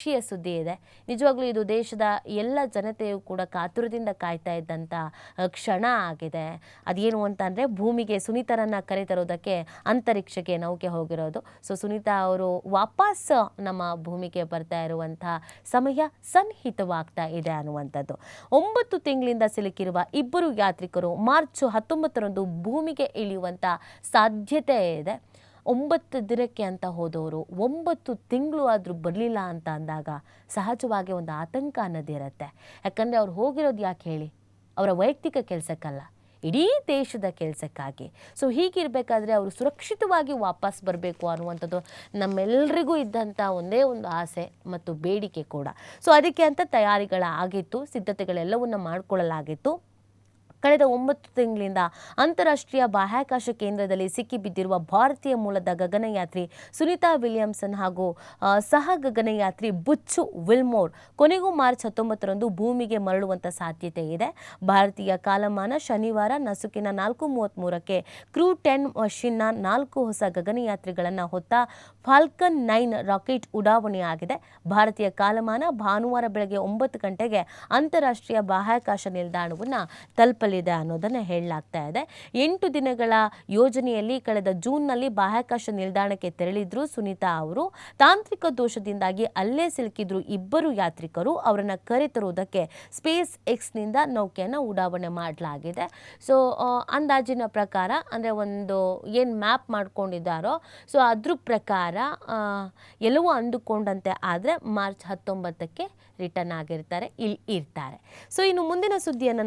ಖುಷಿಯ ಸುದ್ದಿ ಇದೆ. ನಿಜವಾಗ್ಲೂ ಇದು ದೇಶದ ಎಲ್ಲ ಜನತೆಯು ಕೂಡ ಕಾತುರದಿಂದ ಕಾಯ್ತಾ ಇದ್ದಂಥ ಕ್ಷಣ ಆಗಿದೆ. ಅದೇನು ಅಂತಂದರೆ ಭೂಮಿಗೆ ಸುನೀತರನ್ನು ಕರೆತರೋದಕ್ಕೆ ಅಂತರಿಕ್ಷಕ್ಕೆ ನೌಕೆ ಹೋಗಿರೋದು. ಸೊ, ಸುನೀತಾ ಅವರು ವಾಪಸ್ ನಮ್ಮ ಭೂಮಿಗೆ ಬರ್ತಾ ಇರುವಂಥ ಸಮಯ ಸನ್ನಿಹಿತವಾಗ್ತಾ ಇದೆ ಅನ್ನುವಂಥದ್ದು. ಒಂಬತ್ತು ತಿಂಗಳಿಂದ ಸಿಲುಕಿರುವ ಇಬ್ಬರು ಯಾತ್ರಿಕರು ಮಾರ್ಚ್ ಹತ್ತೊಂಬತ್ತರಂದು ಭೂಮಿಗೆ ಇಳಿಯುವಂಥ ಸಾಧ್ಯತೆ ಇದೆ. ಒಂಬತ್ತು ದಿನಕ್ಕೆ ಅಂತ ಹೋದವರು, ಒಂಬತ್ತು ತಿಂಗಳು ಆದರೂ ಬರಲಿಲ್ಲ ಅಂತ ಅಂದಾಗ ಸಹಜವಾಗಿ ಒಂದು ಆತಂಕ ಅನ್ನೋದಿರುತ್ತೆ ಯಾಕಂದರೆ ಅವ್ರು ಹೋಗಿರೋದು ಯಾಕೆ ಹೇಳಿ? ಅವರ ವೈಯಕ್ತಿಕ ಕೆಲಸಕ್ಕಲ್ಲ, ಇಡೀ ದೇಶದ ಕೆಲಸಕ್ಕಾಗಿ. ಸೊ ಹೀಗಿರಬೇಕಾದ್ರೆ ಅವರು ಸುರಕ್ಷಿತವಾಗಿ ವಾಪಸ್ ಬರಬೇಕು ಅನ್ನುವಂಥದ್ದು ನಮ್ಮೆಲ್ಲರಿಗೂ ಇದ್ದಂಥ ಒಂದೇ ಒಂದು ಆಸೆ ಮತ್ತು ಬೇಡಿಕೆ ಕೂಡ. ಸೊ ಅದಕ್ಕೆ ಅಂತ ತಯಾರಿಗಳಾಗಿತ್ತು, ಸಿದ್ಧತೆಗಳೆಲ್ಲವನ್ನು ಮಾಡಿಕೊಳ್ಳಲಾಗಿತ್ತು. ಕಳೆದ ಒಂಬತ್ತು ತಿಂಗಳಿಂದ ಅಂತಾರಾಷ್ಟ್ರೀಯ ಬಾಹ್ಯಾಕಾಶ ಕೇಂದ್ರದಲ್ಲಿ ಸಿಕ್ಕಿಬಿದ್ದಿರುವ ಭಾರತೀಯ ಮೂಲದ ಗಗನಯಾತ್ರಿ ಸುನೀತಾ ವಿಲಿಯಮ್ಸನ್ ಹಾಗೂ ಸಹ ಗಗನಯಾತ್ರಿ ಬುಚ್ಚು ವಿಲ್ಮೋರ್ ಕೊನೆಗೂ ಮಾರ್ಚ್ ಹತ್ತೊಂಬತ್ತರಂದು ಭೂಮಿಗೆ ಮರಳುವಂಥ ಸಾಧ್ಯತೆ ಇದೆ. ಭಾರತೀಯ ಕಾಲಮಾನ ಶನಿವಾರ ನಸುಕಿನ ನಾಲ್ಕು ಮೂವತ್ತ್ಮೂರಕ್ಕೆ ಕ್ರೂ ಟೆನ್ ಮಷಿನ್ನ ನಾಲ್ಕು ಹೊಸ ಗಗನಯಾತ್ರಿಗಳನ್ನು ಹೊತ್ತ ಫಾಲ್ಕನ್ ನೈನ್ ರಾಕೆಟ್ ಉಡಾವಣೆಯಾಗಿದೆ ಭಾರತೀಯ ಕಾಲಮಾನ ಭಾನುವಾರ ಬೆಳಗ್ಗೆ ಒಂಬತ್ತು ಗಂಟೆಗೆ ಅಂತಾರಾಷ್ಟ್ರೀಯ ಬಾಹ್ಯಾಕಾಶ ನಿಲ್ದಾಣವನ್ನು ತಲುಪಲಿದೆ. ಅನ್ನೋದನ್ನು ಹೇಳಲಾಗ್ತಾ ಇದೆ. ಎಂಟು ದಿನಗಳ ಯೋಜನೆಯಲ್ಲಿ ಕಳೆದ ಜೂನ್ನಲ್ಲಿ ಬಾಹ್ಯಾಕಾಶ ನಿಲ್ದಾಣಕ್ಕೆ ತೆರಳಿದ್ರು ಸುನೀತಾ ಅವರು. ತಾಂತ್ರಿಕ ದೋಷದಿಂದಾಗಿ ಅಲ್ಲೇ ಸಿಲುಕಿದ್ರು ಇಬ್ಬರು ಯಾತ್ರಿಕರು. ಅವರನ್ನು ಕರೆತರುವುದಕ್ಕೆ ಸ್ಪೇಸ್ ಎಕ್ಸ್ನಿಂದ ನೌಕೆಯನ್ನು ಉಡಾವಣೆ ಮಾಡಲಾಗಿದೆ. ಸೊ ಅಂದಾಜಿನ ಪ್ರಕಾರ, ಅಂದರೆ ಒಂದು ಏನು ಮ್ಯಾಪ್ ಮಾಡ್ಕೊಂಡಿದ್ದಾರೋ, ಸೊ ಅದ್ರ ಪ್ರಕಾರ ಎಲ್ಲವೂ ಅಂದುಕೊಂಡಂತೆ ಆದರೆ ಮಾರ್ಚ್ ಹತ್ತೊಂಬತ್ತಕ್ಕೆ ರಿಟರ್ನ್ ಆಗಿರ್ತಾರೆ ಇಲ್ಲಿ ಇರ್ತಾರೆ. ಸೊ ಇನ್ನು ಮುಂದಿನ ಸುದ್ದಿಯನ್ನು